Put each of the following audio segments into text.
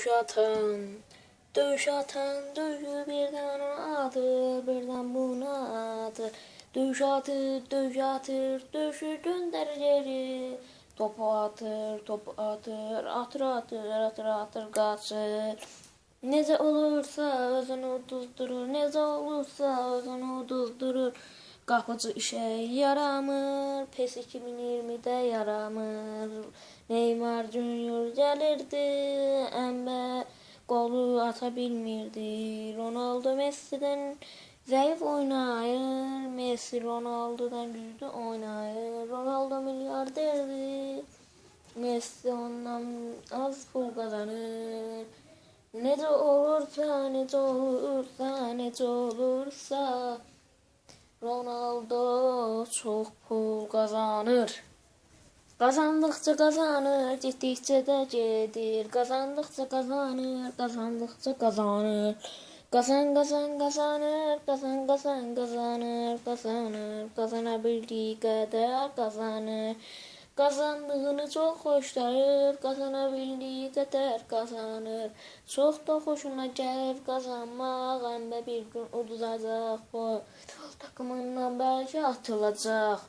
Dövüş atan, dövüş atan, dövüşü birden ona atır, birden buna atır. Dövüş atır, dövüş atır, dövüşü gönder geri. Topu atır, topu atır, atır atır, atır atır kaçır. Nece olursa özünü uduzdurur, nece olursa özünü. Kapıcı işe yaramır, PES 2020'de yaramır. Neymar Junior gelirdi, ama golü ata bilmirdi. Ronaldo Messi'den zayıf oynayır, Messi Ronaldo'dan güçlü oynayır. Ronaldo milyarderdi, Messi ondan az pul kazanır. Ne de olursa, ne de olursa, ne de olursa Ronaldo çox pul qazanır. Qazandıqca qazanır, getdikcə də gedir. Qazandıqca qazanır, qazandıqca qazanır. Qazan, qazan, qazanır, qazan, qazan, qazanır, qazanır. Qazana bildiyi qədər qazanır. Kazandığını çok hoşlanır, kazanabildiği kadar kazanır. Çok da hoşuna gelir kazanmak, hem bir gün uduzacak bu takımından belki atılacak.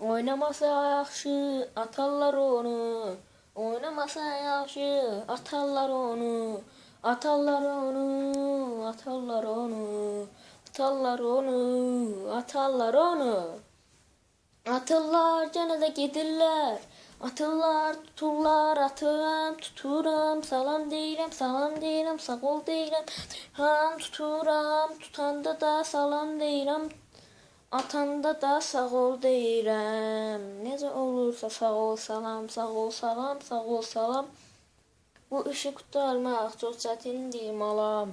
Oynamasa yaxşı atarlar onu. Oynamasa yaxşı atarlar onu. Atarlar onu, atarlar onu. Atarlar onu, atarlar onu. Atırlar gene de gedirlər. Atırlar, tuturlar, atıram, tuturam, salam deyirəm, salam deyirəm, sağ ol deyirəm. Ham tuturam, tutanda da salam deyirəm. Atanda da sağ ol deyirəm. Necə olursa sağ ol, salam, sağ ol, salam, sağ ol, salam. Bu işi qurtarmaq çox çətindir malam.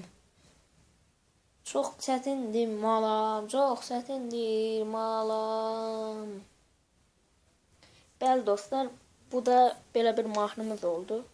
Çox çətindir malam, çox çətindir malam. Bəli dostlar, bu da belə bir mahnımız oldu.